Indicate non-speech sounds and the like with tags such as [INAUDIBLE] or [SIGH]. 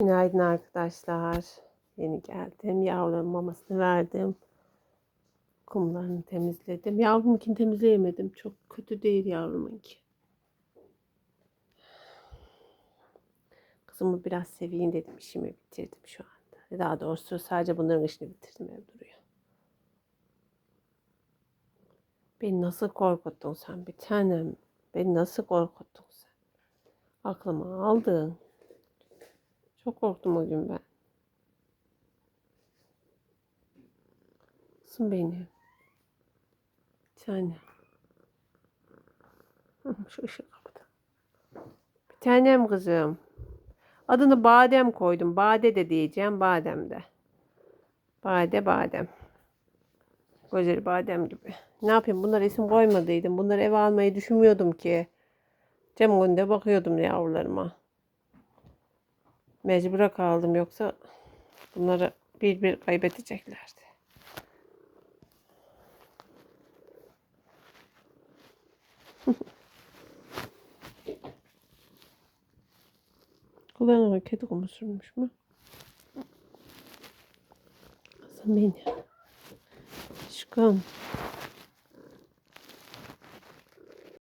Günaydın arkadaşlar. Yeni geldim. Yavrumun mamasını verdim. Kumlarını temizledim. Yavrumunkini temizleyemedim. Çok kötü değil yavrumunki. Kızımı biraz seveyim dedim. İşimi bitirdim şu anda. Daha doğrusu sadece bunların işini bitirdim. Duruyor. Beni nasıl korkuttun sen bir tanem? Beni nasıl korkuttun sen? Aklıma aldın. Çok korktum o gün ben. Benim. Bir tane. Şu ışığı kapat. Bir tanem kızım. Adını Badem koydum. Bade de diyeceğim. Badem de. Bade badem. Güzel badem gibi. Ne yapayım? Bunlara isim koymadıydım. Bunları eve almayı düşünmüyordum ki. Cem günde bakıyordum yavrularıma. Mecbura kaldım yoksa bunları bir bir kaybedeceklerdi. [LAUGHS] Kulağına kedi kumu sürmüş mü? Kızım benim. Aşkım.